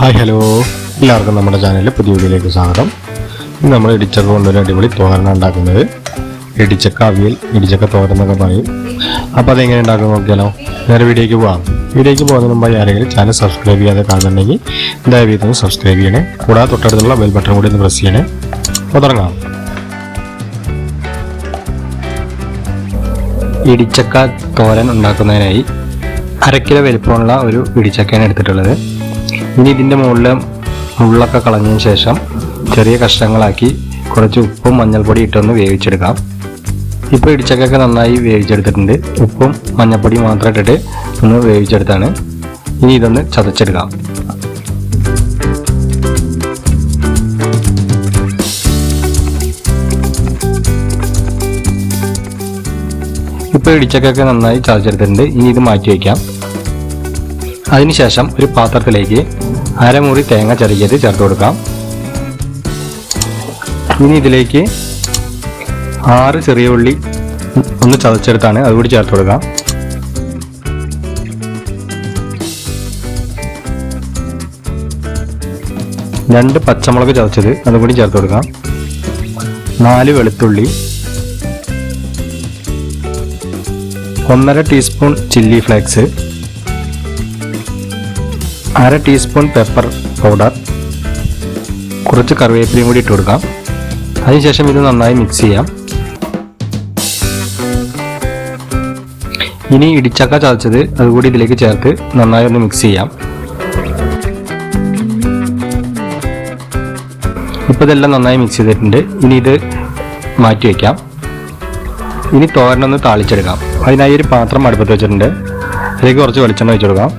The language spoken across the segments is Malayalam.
Hi hello. എല്ലാവർക്കും നമ്മുടെ ചാനലിൽ പുതിയ വീഡിയോയിലേക്ക് സ്വാഗതം. ഇന്ന് നമ്മൾ ഇടിച്ചക്ക കൊണ്ടൊരു അടിപൊളി തോരന ഉണ്ടാക്കുന്നത്. ഇടിച്ചക്ക അവിയൽ ഇടിച്ചക്ക തോരൻ എന്നൊക്കെ പറയും. അപ്പോൾ അതെങ്ങനെ ഉണ്ടാക്കുന്ന നോക്കിയാലോ? നേരെ വീഡിയോയ്ക്ക് പോകാം വീഡിയോയ്ക്ക് പോകുന്നതിന് മുമ്പായി ആരെങ്കിലും ചാനൽ സബ്സ്ക്രൈബ് ചെയ്യാതെ കാണുന്നുണ്ടെങ്കിൽ ദയവ് ഒന്ന് സബ്സ്ക്രൈബ് ചെയ്യണേ. കൂടാതെ തൊട്ടടുത്തുള്ള ബെൽ ബട്ടൺ കൂടി ഒന്ന് പ്രസ് ചെയ്യണേ. അപ്പോൾ തുടങ്ങാം. ഇടിച്ചക്ക തോരൻ ഉണ്ടാക്കുന്നതിനായി അര കിലോ വലിപ്പമുള്ള ഒരു ഇടിച്ചക്കയാണ് എടുത്തിട്ടുള്ളത്. ഇനി ഇതിന്റെ മുകളിൽ മുള്ളൊക്കെ കളഞ്ഞതിന് ശേഷം ചെറിയ കഷ്ണങ്ങളാക്കി കുറച്ച് ഉപ്പും മഞ്ഞൾപ്പൊടി ഇട്ടൊന്ന് വേവിച്ചെടുക്കാം. ഇപ്പോൾ ഇടിച്ചക്കൊക്കെ നന്നായി വേവിച്ചെടുത്തിട്ടുണ്ട്. ഉപ്പും മഞ്ഞൾപ്പൊടി മാത്രം ഇട്ടിട്ട് ഒന്ന് വേവിച്ചെടുത്താണ്. ഇനി ഇതൊന്ന് ചതച്ചെടുക്കാം. ഇപ്പോൾ ഇടിച്ചക്കൊക്കെ നന്നായി ചതച്ചെടുത്തിട്ടുണ്ട്. ഇനി ഇത് മാറ്റി വയ്ക്കാം. അതിനുശേഷം ഒരു പാത്രത്തിലേക്ക് അരമുറി തേങ്ങ ചെറിയത് ചേർത്ത് കൊടുക്കാം. ഇനി ഇതിലേക്ക് ആറ് ചെറിയ ഉള്ളി ഒന്ന് ചതച്ചെടുത്താണ് അതുകൂടി ചേർത്ത് കൊടുക്കാം. രണ്ട് പച്ചമുളക് ചതച്ചത് അതുകൂടി ചേർത്ത് കൊടുക്കാം. നാല് വെളുത്തുള്ളി. ഒന്നര ടീസ്പൂൺ ചില്ലി ഫ്ലേക്സ്. അര ടീസ്പൂൺ പെപ്പർ പൗഡർ കുറച്ച് കറിവേപ്പിലയും കൂടി ഇട്ട് കൊടുക്കാം. അതിനുശേഷം ഇത് നന്നായി മിക്സ് ചെയ്യാം. ഇനി ഇടിച്ചക്ക ചതച്ചത് അതുകൂടി ഇതിലേക്ക് ചേർത്ത് നന്നായി ഒന്ന് മിക്സ് ചെയ്യാം. ഇപ്പോൾ ഇതെല്ലാം നന്നായി മിക്സ് ചെയ്തിട്ടുണ്ട്. ഇനി ഇത് മാറ്റി വയ്ക്കാം ഇനി തോരനൊന്ന് താളിച്ചെടുക്കാം. അതിനായി ഒരു പാത്രം അടുപ്പത്ത് വെച്ചിട്ടുണ്ട്. അതിലേക്ക് കുറച്ച് വെളിച്ചെണ്ണ വെച്ച് കൊടുക്കാം.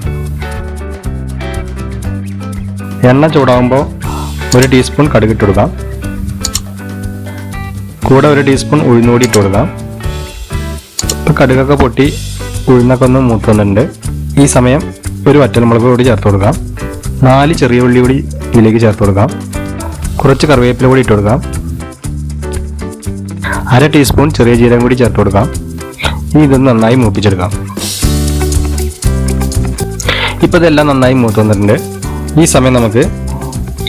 എണ്ണ ചൂടാകുമ്പോൾ ഒരു ടീസ്പൂൺ കടുകിട്ടിടുക കൊടുക്കാം കൂടെ ഒരു ടീസ്പൂൺ ഉഴുന്നുകൂടി ഇട്ട് കൊടുക്കാം ഇപ്പോൾ കടുകൊക്കെ പൊട്ടി ഉഴുന്നൊക്കെ ഒന്ന് മൂത്തുന്നുണ്ട്. ഈ സമയം ഒരു വറ്റൽമുളക് കൂടി ചേർത്ത് കൊടുക്കാം നാല് ചെറിയ ഉള്ളി കൂടി ഇതിലേക്ക് ചേർത്ത് കൊടുക്കാം കുറച്ച് കറിവേപ്പില കൂടി ഇട്ട് കൊടുക്കാം അര ടീസ്പൂൺ ചെറിയ ജീരകം കൂടി ചേർത്ത് കൊടുക്കാം ഇനി ഇത് നന്നായി മൂപ്പിച്ചെടുക്കാം. ഇപ്പോൾ ഇതെല്ലാം നന്നായി മൂത്ത് വന്നിട്ടുണ്ട് ഈ സമയം നമുക്ക്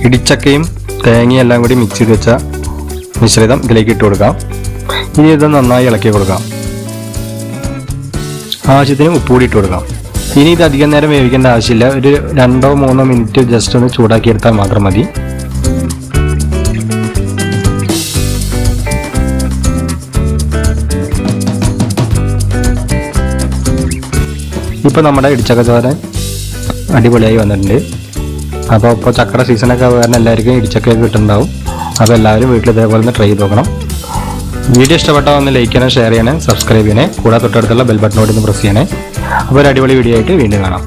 ഇടിച്ചക്കയും തേങ്ങയും എല്ലാം കൂടി മിക്സ് ചെയ്ത് വെച്ച മിശ്രിതം ഇതിലേക്ക് ഇട്ട് കൊടുക്കാം. ഇനി ഇത് നന്നായി ഇളക്കി കൊടുക്കാം. ആവശ്യത്തിന് ഉപ്പ് കൂടി ഇട്ട് കൊടുക്കാം. ഇനി ഇത് അധികം നേരം വേവിക്കേണ്ട ആവശ്യമില്ല. ഒരു രണ്ടോ മൂന്നോ മിനിറ്റ് ജസ്റ്റ് ഒന്ന് ചൂടാക്കിയെടുത്താൽ മാത്രം മതി. ഇപ്പോൾ നമ്മുടെ ഇടിച്ചക്ക അടിപൊളിയായി വന്നിട്ടുണ്ട്. അപ്പോൾ ഇപ്പോൾ ചക്കയുടെ സീസണൊക്കെ കാരണം എല്ലാവർക്കും ഇടിച്ചക്കയൊക്കെ കിട്ടുന്നുണ്ടാവും. അപ്പോൾ എല്ലാവരും വീട്ടിൽ ഇതേപോലെ ഒന്ന് ട്രൈ ചെയ്ത് നോക്കണം. വീഡിയോ ഇഷ്ടപ്പെട്ടാൽ ഒന്ന് ലൈക്ക് ചെയ്യണം ഷെയർ ചെയ്യണേ സബ്സ്ക്രൈബ് ചെയ്യണേ കൂടാതെ തൊട്ടടുത്തുള്ള ബെൽ ബട്ടനോട് ഒന്ന് പ്രസ് ചെയ്യണേ. അപ്പോൾ ഒരു അടിപൊളി വീഡിയോ ആയിട്ട് വീണ്ടും കാണാം.